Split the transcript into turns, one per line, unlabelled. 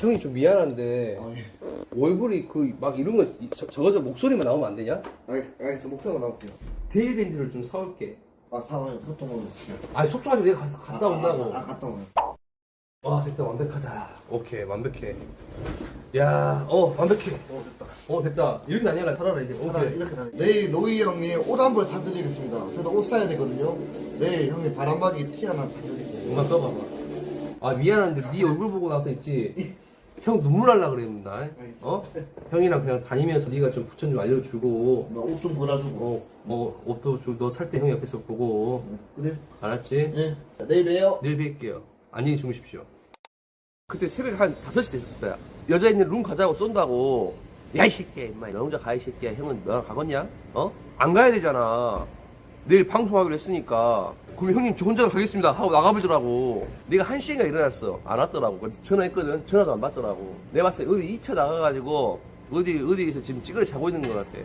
형이 좀 미안한데
아, 예.
얼굴이 그 막 이런 거 이- 저, 저거 저 목소리만 나오면 안 되냐?
알, 알겠어. 목소리가 나올게요.
데일밴드를 좀 사올게
아, 상황에 소통하고 있을게요.
아니 속도하지 내가 가서 갔다 온다고
아, 아, 갔다 오면.
와 됐다 완벽하다 오케이 완벽해 야어 완벽해
어, 됐다.
어 됐다 이렇게 다녀라 살아라 이제
자,
오케이
이렇게 잘. 내일 노이 형이 옷한 벌 사드리겠습니다. 저도 옷 사야 되거든요. 내일 형이 바람막이 티 하나.
잠깐 써봐봐 아 미안한데 네 얼굴 보고 나서 있지 형 눈물 날라 그랬는다 어? 형이랑 그냥 다니면서 네가 좀 부천 좀 알려주고
나 옷 좀 골라주고.
어, 뭐 옷도 좀너살 때 형이 옆에서 보고
그래?
알았지?
예. 자, 내일 봬요.
내일 뵐게요. 안녕히 주무십시오. 그때 새벽 한 5시 됐을 거야. 여자 있는 룸 가자고 쏜다고. 야, 이 새끼야, 임마. 너 혼자 가, 이 새끼야. 형은 너랑 가겠냐? 어? 안 가야 되잖아. 내일 방송하기로 했으니까. 그럼 형님 저 혼자 가겠습니다. 하고 나가보더라고. 내가 1시인가 일어났어. 안 왔더라고. 그래서 전화했거든. 전화도 안 받더라고. 내가 봤을 때 어디 2차 나가가지고 어디, 어디에서 지금 찌그러 자고 있는 것 같아.